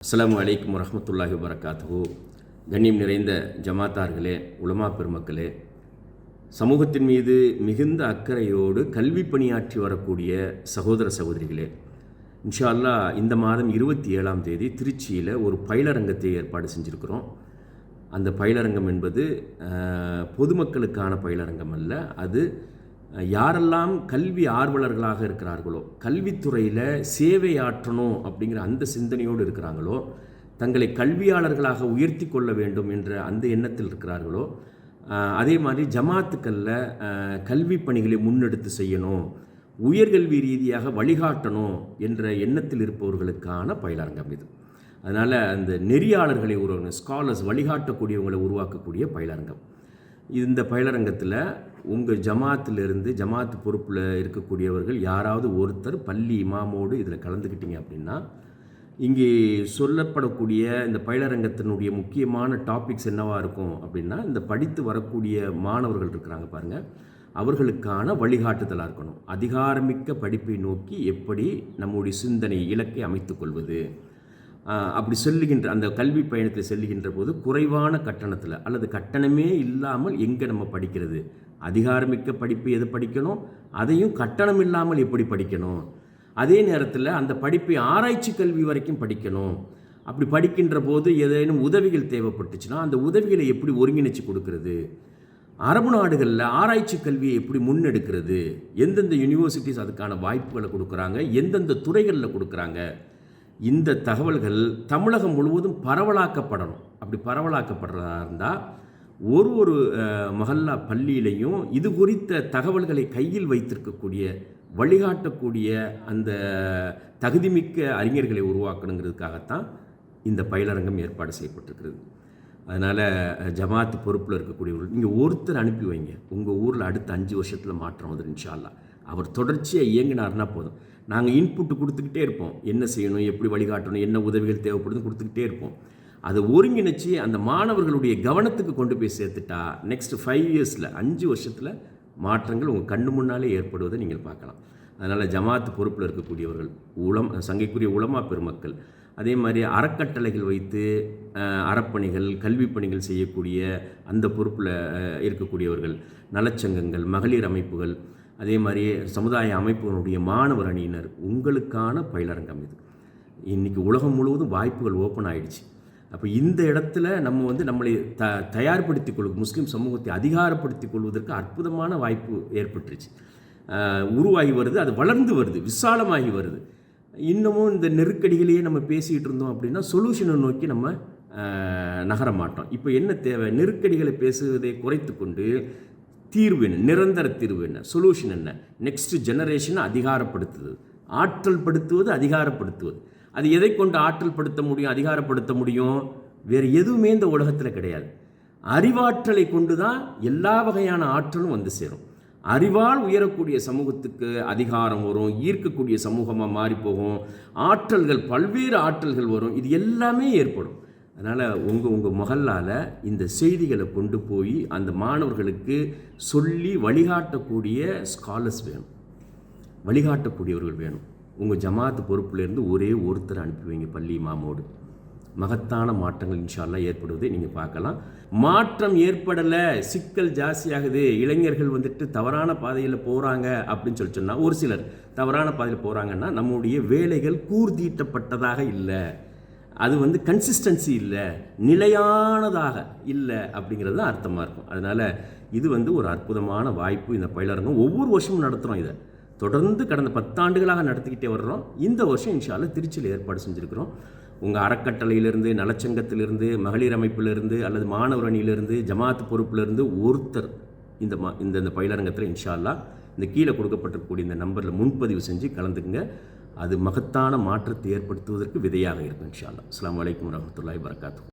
அஸ்லாம் வலைக்கம் வரமத்துல்லாஹி வரகாத்து கண்ணியம் நிறைந்த ஜமாத்தார்களே உலமா பெருமக்களே சமூகத்தின் மீது மிகுந்த அக்கறையோடு கல்வி பணியாற்றி வரக்கூடிய சகோதர சகோதரிகளே இன்ஷா அல்லாஹ் இந்த மாதம் இருபத்தி ஏழாம் தேதி திருச்சியில் ஒரு பயிலரங்கத்தை ஏற்பாடு செஞ்சுருக்கிறோம். அந்த பயிலரங்கம் என்பது பொதுமக்களுக்கான பயிலரங்கம் அல்ல அது யாரெல்லாம் கல்வி ஆர்வலர்களாக இருக்கிறார்களோ கல்வித்துறையில் சேவை ஆற்றணும் அப்படிங்கிற அந்த சிந்தனையோடு இருக்கிறாங்களோ தங்களை கல்வியாளர்களாக உயர்த்தி கொள்ள வேண்டும் என்ற அந்த எண்ணத்தில் இருக்கிறார்களோ அதே மாதிரி ஜமாத்துக்களில் கல்வி பணிகளை முன்னெடுத்து செய்யணும் உயர்கல்வி ரீதியாக வழிகாட்டணும் என்ற எண்ணத்தில் இருப்பவர்களுக்கான பயிலரங்கம் இது. அதனால் அந்த நெறியாளர்களை உருவாங்க ஸ்காலர்ஸ் வழிகாட்டக்கூடியவங்களை உருவாக்கக்கூடிய பயிலரங்கம் இந்த பயிலரங்கத்தில் உங்கள் ஜமாத்திலிருந்து ஜமாத் பொறுப்பில் இருக்கக்கூடியவர்கள் யாராவது ஒருத்தர் பள்ளி இமாமோடு இதில் கலந்துக்கிட்டீங்க அப்படின்னா இங்கே சொல்லப்படக்கூடிய இந்த பயிலரங்கத்தினுடைய முக்கியமான டாபிக்ஸ் என்னவாக இருக்கும் அப்படின்னா இந்த படித்து வரக்கூடிய மாணவர்கள் இருக்கிறாங்க பாருங்கள் அவர்களுக்கான வழிகாட்டுதலாக இருக்கணும். அதிகாரமிக்க படிப்பை நோக்கி எப்படி நம்முடைய சிந்தனை இலக்கை அமைத்து கொள்வது. அப்படி செல்லுகின்ற அந்த கல்வி பயணத்தில் செல்லுகின்ற போது குறைவான கட்டணத்தில் அல்லது கட்டணமே இல்லாமல் எங்கே நம்ம படிக்கிறது? அதிகாரமிக்க படிப்பு எது படிக்கணும்? அதையும் கட்டணம் இல்லாமல் எப்படி படிக்கணும்? அதே நேரத்தில் அந்த படிப்பை ஆராய்ச்சி கல்வி வரைக்கும் படிக்கணும். அப்படி படிக்கின்ற போது ஏதேனும் உதவிகள் தேவைப்பட்டுச்சுன்னா அந்த உதவிகளை எப்படி ஒருங்கிணைச்சு கொடுக்கறது? அரபு நாடுகளில் ஆராய்ச்சி கல்வியை எப்படி முன்னெடுக்கிறது? எந்தெந்த யூனிவர்சிட்டிஸ் அதுக்கான வாய்ப்புகளை கொடுக்குறாங்க? எந்தெந்த துறைகளில் கொடுக்குறாங்க? இந்த தகவல்கள் தமிழகம் முழுவதும் பரவலாக்கப்படணும். அப்படி பரவலாக்கப்படுறதா இருந்தால் ஒரு ஒரு மஹல்லா பள்ளியிலையும் இது குறித்த தகவல்களை கையில் வைத்திருக்கக்கூடிய வழிகாட்டக்கூடிய அந்த தகுதிமிக்க அறிஞர்களை உருவாக்கணுங்கிறதுக்காகத்தான் இந்த பயிலரங்கம் ஏற்பாடு செய்யப்பட்டிருக்கிறது. அதனால் ஜமாத்து பொறுப்பில் இருக்கக்கூடியவர்கள் நீங்கள் ஒருத்தர் அனுப்பி வைங்க. உங்கள் ஊரில் அடுத்த அஞ்சு வருஷத்தில் மாற்றம் வந்துடும் இன்ஷால்லா அவர் தொடர்ச்சியாக இயங்கினார்னா போதும். நாங்கள் இன்புட்டு கொடுத்துக்கிட்டே இருப்போம். என்ன செய்யணும் எப்படி வழிகாட்டணும் என்ன உதவிகள் தேவைப்படுதுன்னு கொடுத்துக்கிட்டே இருப்போம். அதை ஒருங்கிணைச்சு அந்த மாணவர்களுடைய கவனத்துக்கு கொண்டு போய் சேர்த்துட்டா நெக்ஸ்ட் ஃபைவ் இயர்ஸில் அஞ்சு வருஷத்தில் மாற்றங்கள் உங்கள் கண்ணு முன்னாலே ஏற்படுவதை நீங்கள் பார்க்கலாம். அதனால் ஜமாத் பொறுப்பில் இருக்கக்கூடியவர்கள் உளம் சங்கைக்குரிய உளமா பெருமக்கள் அதே மாதிரி அறக்கட்டளைகள் வைத்து அறப்பணிகள் கல்விப் பணிகள் செய்யக்கூடிய அந்த பொறுப்பில் இருக்கக்கூடியவர்கள் நலச்சங்கங்கள் மகளிர் அமைப்புகள் அதே மாதிரி சமுதாய அமைப்புகளுடைய மாணவர் அணியினர் உங்களுக்கான பயிலரங்கம் இது. இன்றைக்கி உலகம் முழுவதும் வாய்ப்புகள் ஓப்பன் ஆகிடுச்சு அப்போ இந்த இடத்துல நம்ம வந்து நம்மளை த தயார்படுத்திக் கொள் முஸ்லீம் சமூகத்தை அதிகாரப்படுத்தி கொள்வதற்கு அற்புதமான வாய்ப்பு ஏற்பட்டுருச்சு. உருவாகி வருது அது வளர்ந்து வருது விசாலமாகி வருது. இன்னமும் இந்த நெருக்கடிகளையே நம்ம பேசிகிட்டு இருந்தோம் அப்படின்னா சொல்யூஷனை நோக்கி நம்ம நகர மாட்டோம். இப்போ என்ன தேவை? நெருக்கடிகளை பேசுவதை குறைத்து கொண்டு தீர்வு என்ன? நிரந்தர தீர்வு என்ன? சொல்யூஷன் என்ன? நெக்ஸ்ட் ஜெனரேஷனை அதிகாரப்படுத்துது. ஆற்றல் படுத்துவது அதிகாரப்படுத்துவது. அது எதை கொண்டு ஆற்றல் படுத்த முடியும் அதிகாரப்படுத்த முடியும்? வேறு எதுவுமே இந்த உலகத்தில் கிடையாது. அறிவாற்றலை கொண்டு தான் எல்லா வகையான ஆற்றலும் வந்து சேரும். அறிவால் உயரக்கூடிய சமூகத்துக்கு அதிகாரம் வரும் ஈர்க்கக்கூடிய சமூகமாக மாறி போகும். ஆற்றல்கள் பல்வேறு ஆற்றல்கள் வரும். இது எல்லாமே ஏற்படும். அதனால் உங்கள் உங்கள் மகளால் இந்த செய்திகளை கொண்டு போய் அந்த மாணவர்களுக்கு சொல்லி வழிகாட்டக்கூடிய ஸ்காலர்ஸ் வேணும். வழிகாட்டக்கூடியவர்கள் வேணும். உங்கள் ஜமாத்து பொறுப்புலேருந்து ஒரே ஒருத்தர் அனுப்பி வைங்க பள்ளி மாமோடு மகத்தான மாற்றங்கள் இன்ஷால்லாம் ஏற்படுவதை நீங்கள் பார்க்கலாம். மாற்றம் ஏற்படலை சிக்கல் ஜாஸ்தியாகுது இளைஞர்கள் வந்துட்டு தவறான பாதையில் போகிறாங்க அப்படின்னு சொல்லி சொன்னால் ஒரு சிலர் தவறான பாதையில் போகிறாங்கன்னா நம்முடைய வேலைகள் கூர்தீட்டப்பட்டதாக இல்லை. அது வந்து கன்சிஸ்டன்சி இல்லை நிலையானதாக இல்லை அப்படிங்கிறது தான் அர்த்தமாக இருக்கும். அதனால் இது வந்து ஒரு அற்புதமான வாய்ப்பு. இந்த பயிலரங்கம் ஒவ்வொரு வருஷமும் நடத்துகிறோம் இதை. தொடர்ந்து கடந்த பத்தாண்டுகளாக நடத்திக்கிட்டே வர்றோம். இந்த வருஷம் இன்ஷால்ல திருச்சியில் ஏற்பாடு செஞ்சுருக்கிறோம். உங்கள் அறக்கட்டளையிலிருந்து நலச்சங்கத்திலிருந்து மகளிர் அமைப்பிலிருந்து அல்லது மாணவர் அணியிலிருந்து ஜமாத் பொறுப்பிலிருந்து ஒருத்தர் இந்த மா இந்த இந்த பயிலரங்கத்தில் இன்ஷால்லா இந்த கீழே கொடுக்கப்பட்டிருக்கக்கூடிய இந்த நம்பரில் முன்பதிவு செஞ்சு கலந்துக்குங்க. அது மகத்தான மாற்றத்தை ஏற்படுத்துவதற்கு விதையாக இருக்கும் இன்ஷால்லா அஸ்லாம் வலைக்கம் வரமத்துல்லாய் வரகாத்து